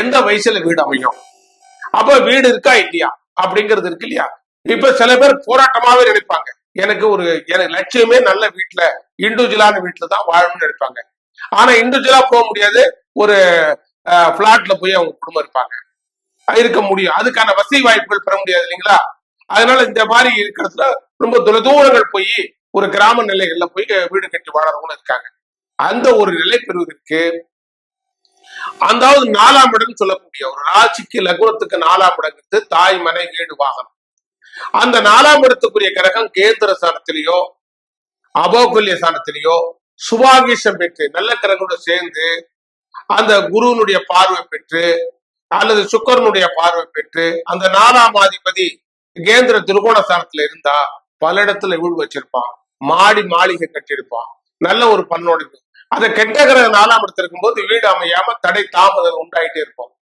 எந்த வயசுல வீடு அமையும்? அப்ப வீடு இருக்கா இல்லையா? அப்படிங்கிறது இருக்கு இல்லையா? இப்ப சில பேர் போராட்டமாவே நினைப்பாங்க. எனக்கு ஒரு எனக்கு லட்சியமே நல்ல வீட்டுல இண்டிவிஜுவலான வீட்டுல தான் வாழணும்னு நினைப்பாங்க. ஆனா இண்டிவிஜுவலா போக முடியாது. ஒரு பிளாட்ல போய் அவங்க குடும்பம் இருப்பாங்க. இருக்க முடியும். அதுக்கான வசதி வாய்ப்புகள் பெற முடியாது இல்லைங்களா? அதனால இந்த மாதிரி இருக்கிறதுல ரொம்ப தொலைதூரங்கள் போய் ஒரு கிராம நிலைகள்ல போய் வீடு கட்டி வாழறவங்களும் இருக்காங்க. அந்த ஒரு நிலை பெறுவதற்கு அந்தாவது நாலாம் இடம் சொல்லக்கூடிய ஒரு ராசிக்கு லகுனத்துக்கு நாலாம் இடங்கிறது தாய் மனை வீடு வாகனம். அந்த நாலாம் இடத்துக்குரிய கிரகம் கேந்திர ஸ்தானத்திலேயோ அபோகுல்ய ஸ்தானத்திலேயோ சுபாகிஷம் பெற்று நல்ல கிரகோட சேர்ந்து அந்த குருவனுடைய பார்வை பெற்று அல்லது சுக்கரனுடைய பார்வை பெற்று அந்த நாலாம் அதிபதி கேந்திர திருகோண ஸ்தானத்துல இருந்தா பல இடத்துல வீடு வச்சிருப்பான். மாடி மாளிகை கட்டியிருப்பான். நல்ல ஒரு பண்ணோடு அதை கெட்ட கிரக நாலாம் இடத்துல இருக்கும்போது வீடு அமையாம தடை தாமதம் உண்டாயிட்டே இருக்கும்